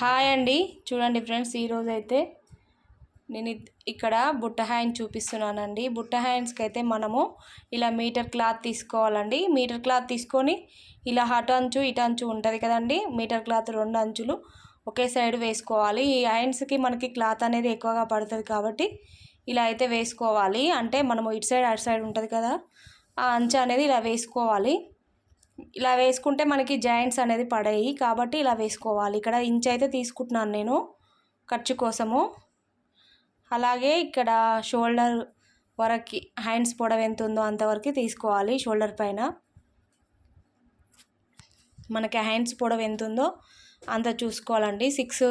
Hi అండి. చూడండి friends ఈరోజు అయితే నేను ఇక్కడ బుట్ట హ్యాండ్ చూపిస్తున్నానండి. బుట్ట హ్యాండ్స్కి అయితే మనము ఇలా మీటర్ క్లాత్ తీసుకోవాలండి. మీటర్ క్లాత్ తీసుకొని ఇలా అటు అంచు ఇటు అంచు ఉంటుంది కదండి. మీటర్ క్లాత్ రెండు అంచులు ఒకే సైడ్ వేసుకోవాలి. ఈ హ్యాండ్స్కి మనకి క్లాత్ అనేది ఎక్కువగా పడుతుంది కాబట్టి ఇలా అయితే వేసుకోవాలి. అంటే మనము ఇటు సైడ్ అటు సైడ్ ఉంటుంది కదా ఆ అంచు అనేది ఇలా వేసుకోవాలి. ఇలా వేసుకుంటే మనకి జాయింట్స్ అనేది పడాయి. కాబట్టి ఇలా వేసుకోవాలి. ఇక్కడ ఇంచ్ అయితే తీసుకుంటున్నాను నేను ఖర్చు కోసము. అలాగే ఇక్కడ షోల్డర్ వరకు హ్యాండ్స్ పొడవు ఎంత ఉందో అంతవరకు తీసుకోవాలి షోల్డర్ పైన. మనకి హ్యాండ్స్ పొడవు ఎంత ఉందో అంత చూసుకోవాలండి. సిక్స్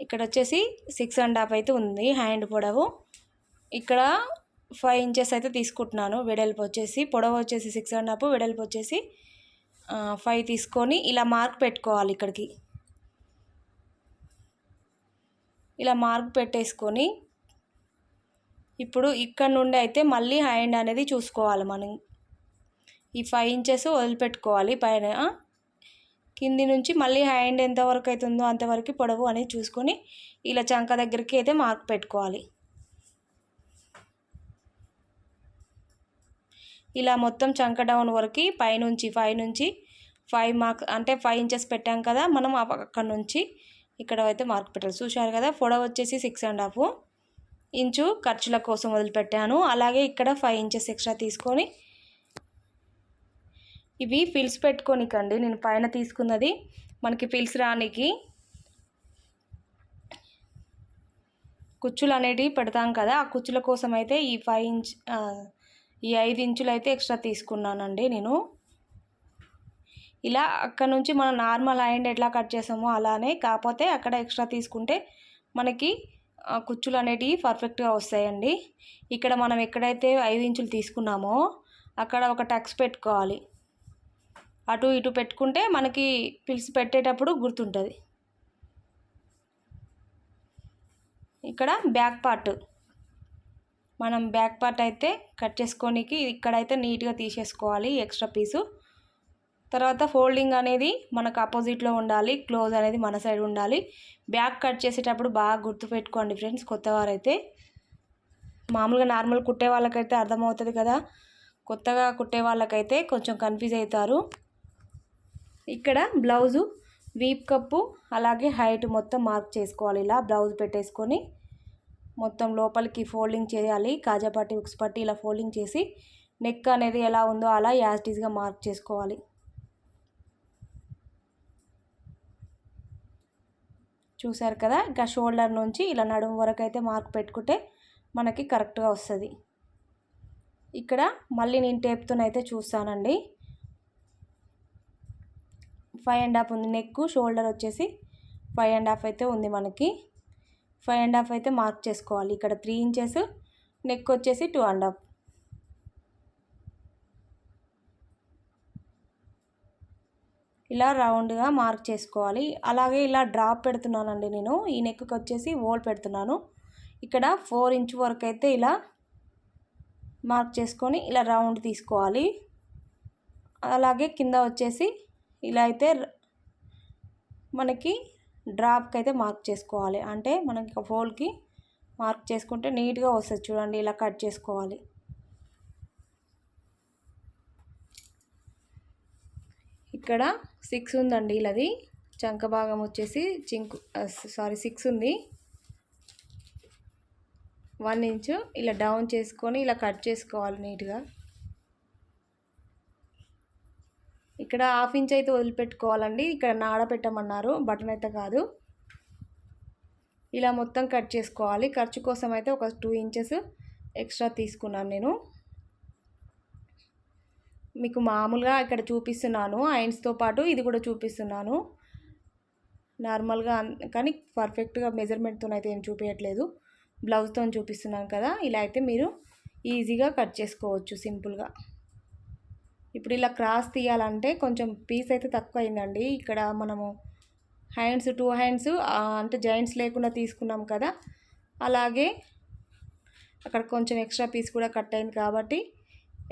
ఇక్కడ వచ్చేసి సిక్స్ అండ్ హాఫ్ అయితే ఉంది హ్యాండ్ పొడవు. ఇక్కడ ఫైవ్ ఇంచెస్ అయితే తీసుకుంటున్నాను. వెడల్పు వచ్చేసి పొడవు వచ్చేసి సిక్స్ అండ్ హాఫ్ వెడల్పు వచ్చేసి ఫైవ్ తీసుకొని ఇలా మార్క్ పెట్టుకోవాలి ఇక్కడికి. ఇలా మార్క్ పెట్టేసుకొని ఇప్పుడు ఇక్కడ నుండి అయితే మళ్ళీ హ్యాండ్ అనేది చూసుకోవాలి మనం. ఈ ఫైవ్ ఇంచెస్ వదిలిపెట్టుకోవాలి పైన కింది నుంచి మళ్ళీ హ్యాండ్ ఎంతవరకు అవుతుందో అంతవరకు పొడవు అనేది చూసుకొని ఇలా చంక దగ్గరికి అయితే మార్క్ పెట్టుకోవాలి. ఇలా మొత్తం చంక డౌన్ వరకు పైనుంచి ఫైవ్ నుంచి ఫైవ్ మార్క్ అంటే ఫైవ్ ఇంచెస్ పెట్టాం కదా మనం అక్కడ నుంచి ఇక్కడ అయితే మార్క్ పెట్టాలి. చూశారు కదా పొడవు వచ్చేసి సిక్స్ అండ్ హాఫ్ ఇంచు ఖర్చుల కోసం వదిలిపెట్టాను. అలాగే ఇక్కడ ఫైవ్ ఇంచెస్ ఎక్స్ట్రా తీసుకొని ఇవి ఫిల్స్ పెట్టుకోనికండి. నేను పైన తీసుకున్నది మనకి ఫిల్స్ రానికి కుచ్చులు అనేటివి పెడతాం కదా ఆ కుచ్చుల కోసం అయితే ఈ ఫైవ్ ఇంచ్ ఈ ఐదు ఇంచులు అయితే ఎక్స్ట్రా తీసుకున్నానండి నేను. ఇలా అక్కడ నుంచి మనం నార్మల్ హ్యాండ్ ఎట్లా కట్ చేసామో అలానే కాకపోతే అక్కడ ఎక్స్ట్రా తీసుకుంటే మనకి కుచ్చులు అనేటివి పర్ఫెక్ట్గా వస్తాయండి. ఇక్కడ మనం ఎక్కడైతే ఐదు ఇంచులు తీసుకున్నామో అక్కడ ఒక టక్స్ పెట్టుకోవాలి. అటు ఇటు పెట్టుకుంటే మనకి పిలిచి పెట్టేటప్పుడు గుర్తుంటుంది. ఇక్కడ బ్యాక్ పార్ట్ మనం బ్యాక్ పార్ట్ అయితే కట్ చేసుకోనికి ఇక్కడైతే నీట్గా తీసేసుకోవాలి ఎక్స్ట్రా పీసు. తర్వాత ఫోల్డింగ్ అనేది మనకు ఆపోజిట్లో ఉండాలి క్లోజ్ అనేది మన సైడ్ ఉండాలి. బ్యాక్ కట్ చేసేటప్పుడు బాగా గుర్తుపెట్టుకోండి ఫ్రెండ్స్ కొత్తవారైతే. మామూలుగా నార్మల్ కుట్టే వాళ్ళకైతే అర్థమవుతుంది కదా. కొత్తగా కుట్టే వాళ్ళకైతే కొంచెం కన్ఫ్యూజ్ అవుతారు ఇక్కడ బ్లౌజు వీప్ కప్పు అలాగే హైట్ మొత్తం మార్క్ చేసుకోవాలి. ఇలా బ్లౌజ్ పెట్టేసుకొని మొత్తం లోపలికి ఫోల్డింగ్ చేయాలి. కాజా పట్టి ఉక్స్ పట్టి ఇలా ఫోల్డింగ్ చేసి నెక్ అనేది ఎలా ఉందో అలా యాజ్టీస్గా మార్క్ చేసుకోవాలి. చూసారు కదా? ఇంకా షోల్డర్ నుంచి ఇలా నడుము వరకు అయితే మార్క్ పెట్టుకుంటే మనకి కరెక్ట్గా వస్తుంది. ఇక్కడ మళ్ళీ నేను టేప్తోనైతే చూస్తానండి. ఫైవ్ అండ్ హాఫ్ ఉంది నెక్ షోల్డర్ వచ్చేసి ఫైవ్ అండ్ హాఫ్ అయితే ఉంది మనకి. ఫైవ్ అండ్ హాఫ్ అయితే మార్క్ చేసుకోవాలి. ఇక్కడ త్రీ ఇంచెస్ నెక్ వచ్చేసి టూ అండ్ హాఫ్. ఇలా రౌండ్గా మార్క్ చేసుకోవాలి. అలాగే ఇలా డ్రాప్ పెడుతున్నానండి నేను. ఈ నెక్కి వచ్చేసి ఓల్ పెడుతున్నాను. ఇక్కడ ఫోర్ ఇంచ్ వరకు అయితే ఇలా మార్క్ చేసుకొని ఇలా రౌండ్ తీసుకోవాలి. అలాగే కింద వచ్చేసి ఇలా అయితే మనకి డ్రాప్కి అయితే మార్క్ చేసుకోవాలి. అంటే మనకి ఫోల్కి మార్క్ చేసుకుంటే నీట్గా వస్తుంది చూడండి ఇలా కట్ చేసుకోవాలి. ఇక్కడ సిక్స్ ఉందండి ఇలాది. చంక భాగం వచ్చేసి చింకు సారీ సిక్స్ ఉంది. వన్ ఇంచు ఇలా డౌన్ చేసుకొని ఇలా కట్ చేసుకోవాలి నీట్గా. ఇక్కడ హాఫ్ ఇంచ్ అయితే వదిలిపెట్టుకోవాలండి. ఇక్కడ నాడ పెట్టమన్నారు బటన్ అయితే కాదు. ఇలా మొత్తం కట్ చేసుకోవాలి. ఖర్చు కోసం అయితే ఒక టూ ఇంచెస్ ఎక్స్ట్రా తీసుకున్నాను నేను. మీకు మామూలుగా ఇక్కడ చూపిస్తున్నాను. ఐన్స్తో పాటు ఇది కూడా చూపిస్తున్నాను. నార్మల్గా కానీ పర్ఫెక్ట్గా మెజర్మెంట్తో అయితే ఏం చూపించట్లేదు బ్లౌజ్తో చూపిస్తున్నాను కదా ఇలా అయితే మీరు ఈజీగా కట్ చేసుకోవచ్చు సింపుల్గా. ఇప్పుడు ఇలా క్రాస్ తీయాలంటే కొంచెం పీస్ అయితే తక్కువ అయిందండి ఇక్కడ మనము హ్యాండ్స్ టూ హ్యాండ్స్ అంటే జాయింట్స్ లేకుండా తీసుకున్నాం కదా. అలాగే అక్కడ కొంచెం ఎక్స్ట్రా పీస్ కూడా కట్ అయింది కాబట్టి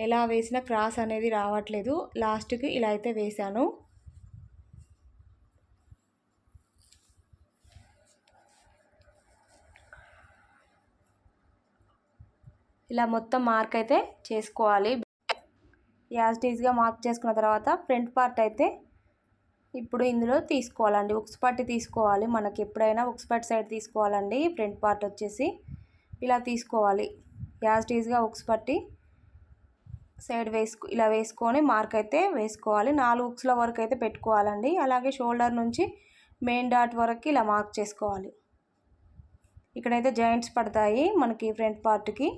ఎలా వేసినా క్రాస్ అనేది రావట్లేదు. లాస్ట్కి ఇలా అయితే వేశాను. ఇలా మొత్తం మార్క్ అయితే చేసుకోవాలి. యాజ్ టీజ్గా మార్క్ చేసుకున్న తర్వాత ఫ్రంట్ పార్ట్ అయితే ఇప్పుడు ఇందులో తీసుకోవాలండి. ఉక్స్ పట్టి తీసుకోవాలి. మనకి ఎప్పుడైనా ఉక్స్ పట్టి సైడ్ తీసుకోవాలండి. ఫ్రంట్ పార్ట్ వచ్చేసి ఇలా తీసుకోవాలి. యాజ్ టీజ్గా ఉక్స్ పట్టి సైడ్ వేసుకు ఇలా వేసుకొని మార్క్ అయితే వేసుకోవాలి. నాలుగు ఉక్స్ల వరకు అయితే పెట్టుకోవాలండి. అలాగే షోల్డర్ నుంచి మెయిన్ డాట్ వరకు ఇలా మార్క్ చేసుకోవాలి. ఇక్కడైతే జాయింట్స్ పడతాయి మనకి ఫ్రంట్ పార్ట్కి.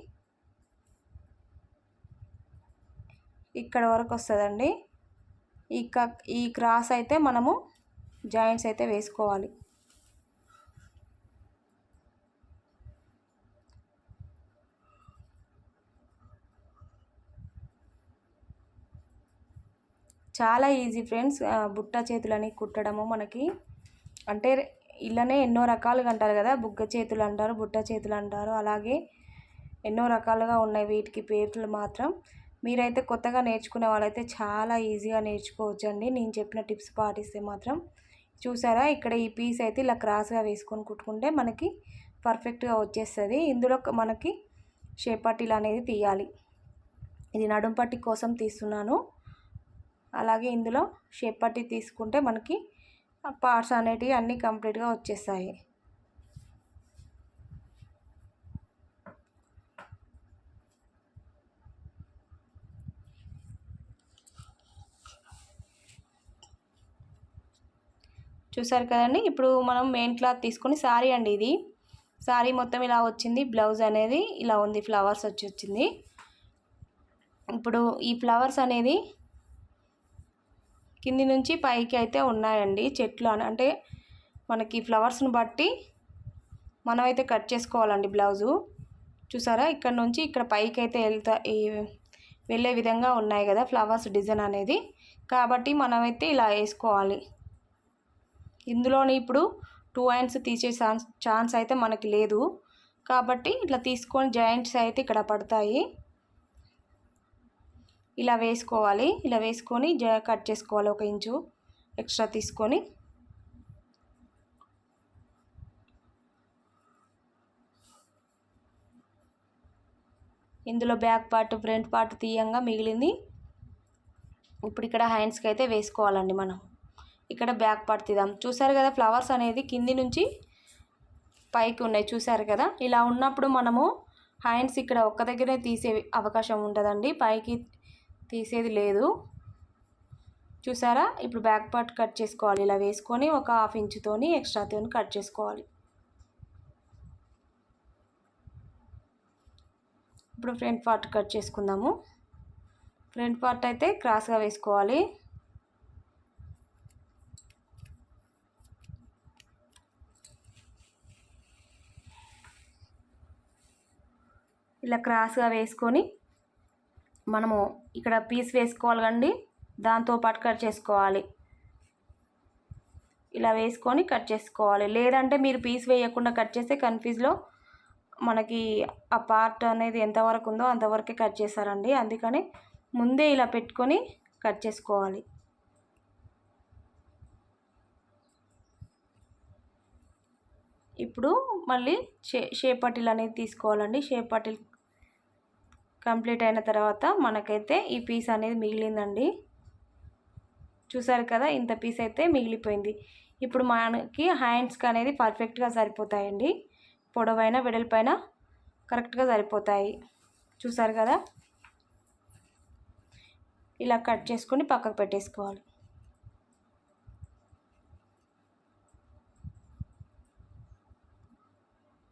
ఇక్కడ వరకు వస్తుందండి. ఈ క ఈ క్రాస్ అయితే మనము జాయింట్స్ అయితే వేసుకోవాలి. చాలా ఈజీ ఫ్రెండ్స్ బుట్ట చేతులని కుట్టడము మనకి. అంటే ఇలానే ఎన్నో రకాలుగా అంటారు కదా బుగ్గ చేతులు అంటారు బుట్ట చేతులు అంటారు. అలాగే ఎన్నో రకాలుగా ఉన్నాయి వీటికి పేర్లు మాత్రం. మీరైతే కొత్తగా నేర్చుకునే వాళ్ళైతే చాలా ఈజీగా నేర్చుకోవచ్చు అండి నేను చెప్పిన టిప్స్ పాటిస్తే మాత్రం. చూసారా? ఇక్కడ ఈ పీస్ అయితే ఇలా క్రాస్గా వేసుకొని కుట్టుకుంటే మనకి పర్ఫెక్ట్గా వచ్చేస్తుంది. ఇందులో మనకి షేప్ పట్టీలు అనేది తీయాలి. ఇది నడుంపట్టి కోసం తీస్తున్నాను. అలాగే ఇందులో షేప్ పట్టి తీసుకుంటే మనకి పార్ట్స్ అనేటివి అన్నీ కంప్లీట్గా వచ్చేస్తాయి. చూసారు కదండి? ఇప్పుడు మనం మెయిన్ క్లాత్ తీసుకొని శారీ అండి ఇది. శారీ మొత్తం ఇలా వచ్చింది. బ్లౌజ్ అనేది ఇలా ఉంది. ఫ్లవర్స్ వచ్చి వచ్చింది. ఇప్పుడు ఈ ఫ్లవర్స్ అనేది కింది నుంచి పైకి అయితే ఉన్నాయండి. చెట్లు అంటే మనకి ఫ్లవర్స్ని బట్టి మనమైతే కట్ చేసుకోవాలండి బ్లౌజు చూసారా? ఇక్కడ నుంచి ఇక్కడ పైకి అయితే వెళ్తా వెళ్ళే విధంగా ఉన్నాయి కదా ఫ్లవర్స్ డిజైన్ అనేది. కాబట్టి మనమైతే ఇలా వేసుకోవాలి. ఇందులోని ఇప్పుడు టూ హ్యాండ్స్ తీసే ఛాన్స్ ఛాన్స్ అయితే మనకి లేదు. కాబట్టి ఇట్లా తీసుకొని జాయింట్స్ అయితే ఇక్కడ పడతాయి. ఇలా వేసుకోవాలి. ఇలా వేసుకొని జ కట్ చేసుకోవాలి ఒక ఇంచు. ఎక్స్ట్రా తీసుకొని. ఇందులో బ్యాక్ పార్ట్ ఫ్రంట్ పార్ట్ తీయంగా మిగిలింది. ఇప్పుడు ఇక్కడ హ్యాండ్స్కి అయితే వేసుకోవాలండి మనం. ఇక్కడ బ్యాక్ పార్ట్ తీద్దాం. చూసారు కదా ఫ్లవర్స్ అనేది కింది నుంచి పైకి ఉన్నాయి. చూసారు కదా? ఇలా ఉన్నప్పుడు మనము హ్యాండ్స్ ఇక్కడ ఒక్క దగ్గరే తీసే అవకాశం ఉంటుందండి. పైకి తీసేది లేదు. చూసారా? ఇప్పుడు బ్యాక్ పార్ట్ కట్ చేసుకోవాలి. ఇలా వేసుకొని ఒక హాఫ్ ఇంచుతోని ఎక్స్ట్రాతో కట్ చేసుకోవాలి. ఇప్పుడు ఫ్రంట్ పార్ట్ కట్ చేసుకుందాము. ఫ్రంట్ పార్ట్ అయితే క్రాస్గా వేసుకోవాలి. ఇలా క్రాస్గా వేసుకొని మనము ఇక్కడ పీస్ వేసుకోవాలి కండి దాంతో పాటు కట్ చేసుకోవాలి. ఇలా వేసుకొని కట్ చేసుకోవాలి. లేదంటే మీరు పీస్ వేయకుండా కట్ చేస్తే కన్ఫ్యూజ్లో మనకి ఆ పార్ట్ అనేది ఎంతవరకు ఉందో అంతవరకే కట్ చేస్తారండి. అందుకని ముందే ఇలా పెట్టుకొని కట్ చేసుకోవాలి. ఇప్పుడు మళ్ళీ షే షేప్ పట్టీలు అనేది తీసుకోవాలండి. షేప్ పట్టీలు కంప్లీట్ అయిన తర్వాత మనకైతే ఈ పీస్ అనేది మిగిలిందండి. చూసారు కదా ఇంత పీస్ అయితే మిగిలిపోయింది. ఇప్పుడు మనకి హ్యాండ్స్కి అనేది పర్ఫెక్ట్గా సరిపోతాయండి. పొడవైన వెడల్పైన కరెక్ట్గా సరిపోతాయి. చూసారు కదా? ఇలా కట్ చేసుకొని పక్కకు పెట్టేసుకోవాలి.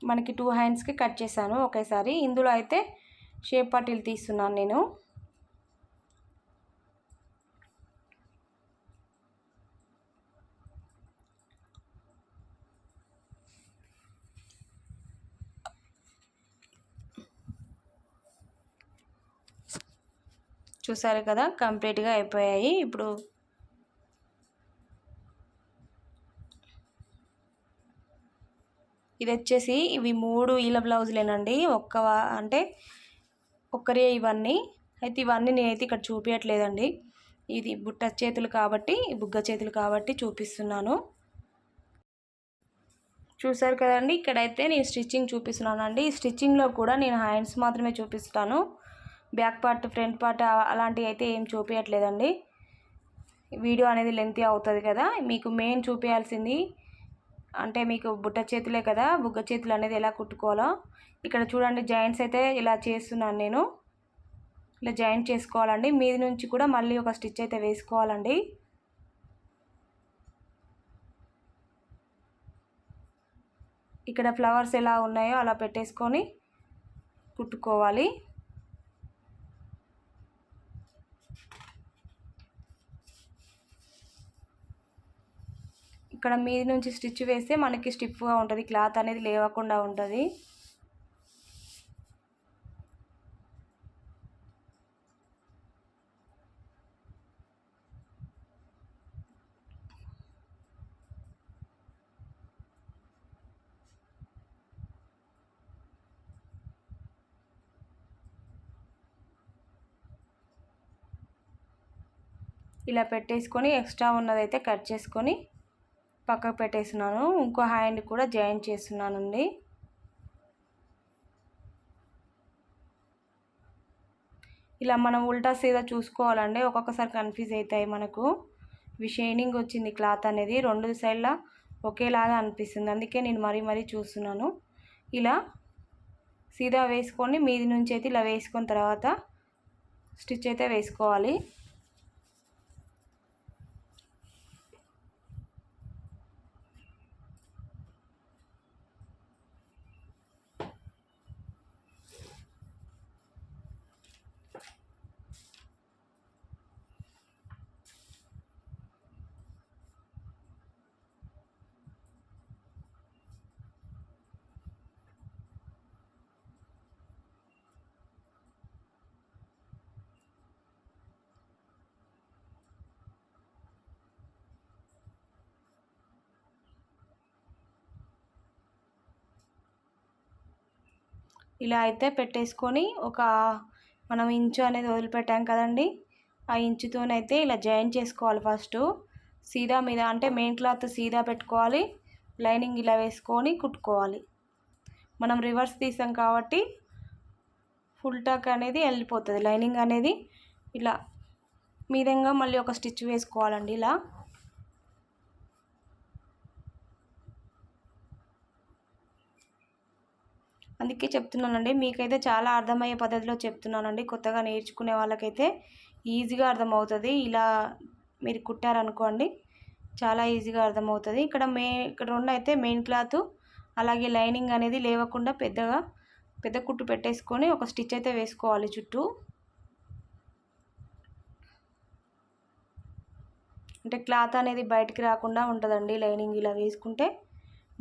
మనకి టూ హ్యాండ్స్కి కట్ చేశాను ఒకేసారి. ఇందులో అయితే షేప్ పట్టీలు తీస్తున్నాను నేను. చూసారు కదా కంప్లీట్గా అయిపోయాయి. ఇప్పుడు ఇది వచ్చేసి ఇవి మూడు ఈల బ్లౌజులేనండి. ఒక్క అంటే ఒక్కరే ఇవన్నీ. అయితే ఇవన్నీ నేనైతే ఇక్కడ చూపించట్లేదండి ఇది బుట్ట చేతులు కాబట్టి బుగ్గ చేతులు కాబట్టి చూపిస్తున్నాను. చూసారు కదండి ఇక్కడైతే నేను స్టిచ్చింగ్ చూపిస్తున్నానండి. ఈ స్టిచ్చింగ్లో కూడా నేను హ్యాండ్స్ మాత్రమే చూపిస్తాను. బ్యాక్ పార్ట్ ఫ్రంట్ పార్ట్ అలాంటివి అయితే ఏం చూపించట్లేదండి వీడియో అనేది లెంతీ అవుతుంది కదా మీకు మెయిన్ చూపించాల్సింది అంటే మీకు బుట్ట చేతులే కదా బుగ్గ చేతులు అనేది ఎలా కుట్టుకోవాలో. ఇక్కడ చూడండి జాయింట్స్ అయితే ఇలా చేస్తున్నాను నేను. ఇలా జాయింట్ చేసుకోవాలండి. మీది నుంచి కూడా మళ్ళీ ఒక స్టిచ్ అయితే వేసుకోవాలండి. ఇక్కడ ఫ్లవర్స్ ఎలా ఉన్నాయో అలా పెట్టేసుకొని కుట్టుకోవాలి. ఇక్కడ మీది నుంచి స్టిచ్ వేస్తే మనకి స్టిఫ్గా ఉంటుంది క్లాత్ అనేది లేవకుండా ఉంటుంది. ఇలా పెట్టేసుకొని ఎక్స్ట్రా ఉన్నదైతే కట్ చేసుకొని పక్కకు పెట్టేస్తున్నాను. ఇంకో హ్యాండ్ కూడా జాయిన్ చేస్తున్నానండి. ఇలా మనం ఉల్టా సీదా చూసుకోవాలండి. ఒక్కొక్కసారి కన్ఫ్యూజ్ అవుతాయి మనకు. ఇవి షైనింగ్ వచ్చింది క్లాత్ అనేది. రెండు సైడ్ల ఒకేలాగా అనిపిస్తుంది. అందుకే నేను మరీ మరీ చూస్తున్నాను. ఇలా సీదా వేసుకొని మీది నుంచి అయితే ఇలా వేసుకున్న తర్వాత స్టిచ్ అయితే వేసుకోవాలి. ఇలా అయితే పెట్టేసుకొని ఒక మనం ఇంచు అనేది వదిలిపెట్టాం కదండి. ఆ ఇంచుతోనైతే ఇలా జాయిన్ చేసుకోవాలి ఫస్ట్. సీదా మీద అంటే మెయిన్ క్లాత్ సీదా పెట్టుకోవాలి. లైనింగ్ ఇలా వేసుకొని కుట్టుకోవాలి. మనం రివర్స్ తీసాం కాబట్టి ఫుల్ టాక్ అనేది వెళ్ళిపోతుంది. లైనింగ్ అనేది ఇలా మీదంగా మళ్ళీ ఒక స్టిచ్ వేసుకోవాలండి ఇలా. అందుకే చెప్తున్నానండి. మీకైతే చాలా అర్థమయ్యే పద్ధతిలో చెప్తున్నానండి. కొత్తగా నేర్చుకునే వాళ్ళకైతే ఈజీగా అర్థమవుతుంది. ఇలా మీరు కుట్టారనుకోండి చాలా ఈజీగా అర్థమవుతుంది. ఇక్కడ మే ఇక్కడ ఉన్న అయితే మెయిన్ క్లాత్ అలాగే లైనింగ్ అనేది లేవకుండా పెద్దగా పెద్ద కుట్టు పెట్టేసుకొని ఒక స్టిచ్ అయితే వేసుకోవాలి చుట్టూ. అంటే క్లాత్ అనేది బయటికి రాకుండా ఉంటుందండి లైనింగ్ ఇలా వేసుకుంటే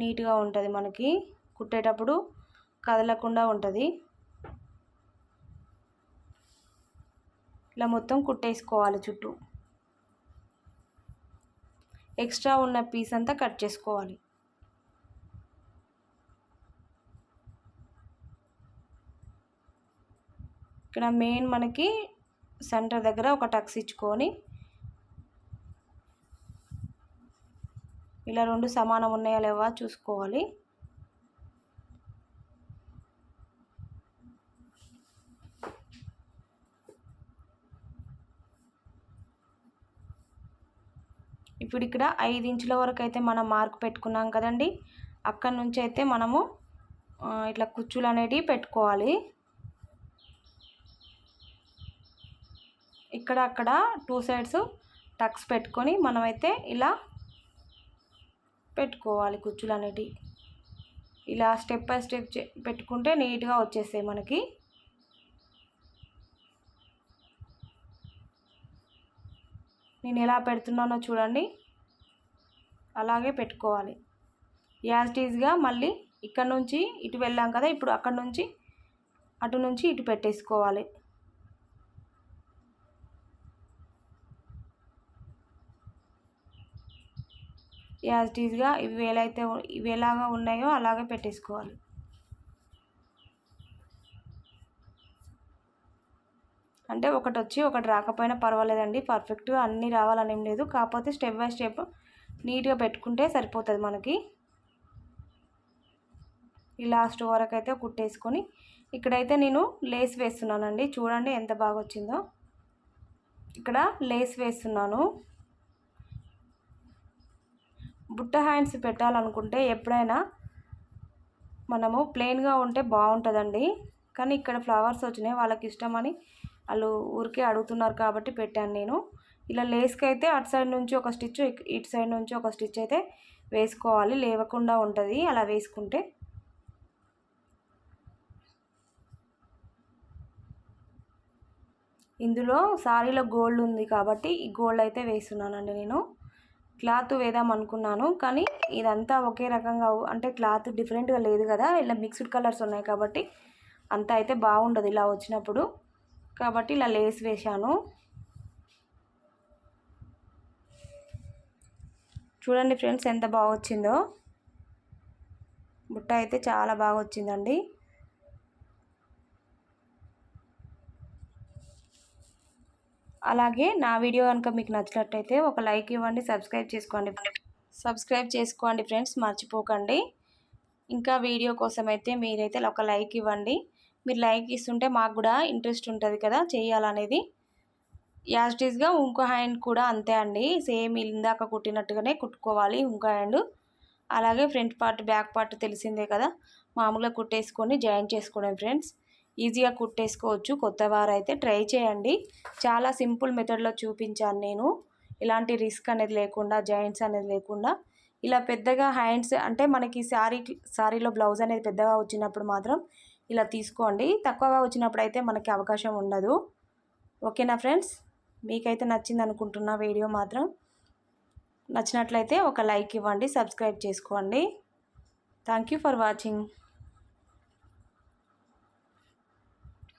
నీట్గా ఉంటుంది మనకి. కుట్టేటప్పుడు కదలకుండా ఉంటుంది. ఇలా మొత్తం కుట్టేసుకోవాలి చుట్టూ. ఎక్స్ట్రా ఉన్న పీస్ అంతా కట్ చేసుకోవాలి. ఇక్కడ మెయిన్ మనకి సెంటర్ దగ్గర ఒక టక్స్ ఇచ్చుకొని ఇలా రెండు సమానం ఉన్నాయా లేవా చూసుకోవాలి. ఇప్పుడు ఇక్కడ ఐదు ఇంచుల వరకు అయితే మనం మార్క్ పెట్టుకున్నాం కదండి. అక్కడ నుంచి అయితే మనము ఇట్లా కుచ్చులు అనేటివి పెట్టుకోవాలి. ఇక్కడ అక్కడ టూ సైడ్స్ టక్స్ పెట్టుకొని మనమైతే ఇలా పెట్టుకోవాలి కుచ్చులు అనేటివి. ఇలా స్టెప్ బై స్టెప్ పెట్టుకుంటే నీట్గా వచ్చేస్తాయి మనకి. నేను ఎలా పెడుతున్నానో చూడండి. అలాగే పెట్టుకోవాలి. యాజ్టీజ్గా మళ్ళీ ఇక్కడ నుంచి ఇటు వెళ్ళాం కదా ఇప్పుడు అక్కడ నుంచి అటు నుంచి ఇటు పెట్టేసుకోవాలి. యాజ్టీజ్గా ఇవి ఎలా అయితే ఇవి ఎలాగా ఉన్నాయో అలాగే పెట్టేసుకోవాలి. అంటే ఒకటి వచ్చి ఒకటి రాకపోయినా పర్వాలేదండి. పర్ఫెక్ట్గా అన్నీ రావాలని ఏం లేదు. కాకపోతే స్టెప్ బై స్టెప్ నీట్గా పెట్టుకుంటే సరిపోతుంది మనకి. ఈ లాస్ట్ వరకు అయితే కుట్టేసుకొని ఇక్కడైతే నేను లేస్ వేస్తున్నానండి. చూడండి ఎంత బాగా వచ్చిందో ఇక్కడ లేస్ వేస్తున్నాను. బుట్ట హ్యాండ్స్ పెట్టాలనుకుంటే ఎప్పుడైనా మనము ప్లెయిన్గా ఉంటే బాగుంటుందండి కానీ ఇక్కడ ఫ్లవర్స్ వచ్చినాయి. వాళ్ళకి ఇష్టమని వాళ్ళు ఊరికే అడుగుతున్నారు కాబట్టి పెట్టాను నేను. ఇలా లేస్కి అయితే అటు సైడ్ నుంచి ఒక స్టిచ్ ఇటు సైడ్ నుంచి ఒక స్టిచ్ అయితే వేసుకోవాలి. లేవకుండా ఉంటుంది అలా వేసుకుంటే. ఇందులో సారీలో గోల్డ్ ఉంది కాబట్టి ఈ గోల్డ్ అయితే వేస్తున్నానండి నేను. క్లాత్ వేద్దాం అనుకున్నాను కానీ ఇదంతా ఒకే రకంగా అంటే క్లాత్ డిఫరెంట్గా లేదు కదా. ఇలా మిక్స్డ్ కలర్స్ ఉన్నాయి కాబట్టి అంతా అయితే బాగుండదు ఇలా వచ్చినప్పుడు. కాబట్టి ఇలా లేస్ వేశాను. చూడండి ఫ్రెండ్స్ ఎంత బాగా వచ్చిందో. బుట్ట అయితే చాలా బాగా వచ్చిందండి. అలాగే నా వీడియో కనుక మీకు నచ్చినట్టయితే ఒక లైక్ ఇవ్వండి సబ్స్క్రైబ్ చేసుకోండి. సబ్స్క్రైబ్ చేసుకోండి ఫ్రెండ్స్ మర్చిపోకండి. ఇంకా వీడియో కోసం అయితే మీరైతే ఒక లైక్ ఇవ్వండి. మీరు లైక్ ఇస్తుంటే మాకు కూడా ఇంట్రెస్ట్ ఉంటుంది కదా చేయాలనేది. యాజ్టీస్గా ఇంకో హ్యాండ్ కూడా అంతే అండి. సేమ్ ఇందాక కుట్టినట్టుగానే కుట్టుకోవాలి ఇంకో హ్యాండ్ అలాగే ఫ్రంట్ పార్ట్ బ్యాక్ పార్ట్ తెలిసిందే కదా. మామూలుగా కుట్టేసుకొని జాయిన్ చేసుకోవడం ఫ్రెండ్స్ ఈజీగా కుట్టేసుకోవచ్చు. కొత్త వారైతే ట్రై చేయండి. చాలా సింపుల్ మెథడ్లో చూపించాను నేను. ఇలాంటి రిస్క్ అనేది లేకుండా జాయింట్స్ అనేది లేకుండా. ఇలా పెద్దగా హ్యాండ్స్ అంటే మనకి శారీ శారీలో బ్లౌజ్ అనేది పెద్దగా వచ్చినప్పుడు మాత్రం ఇలా తీసుకోండి. తక్కువగా వచ్చినప్పుడు అయితే మనకి అవకాశం ఉండదు. ఓకేనా ఫ్రెండ్స్? మీకైతే నచ్చింది అనుకుంటున్న వీడియో మాత్రం నచ్చినట్లయితే ఒక లైక్ ఇవ్వండి సబ్స్క్రైబ్ చేసుకోండి. Thank you for watching.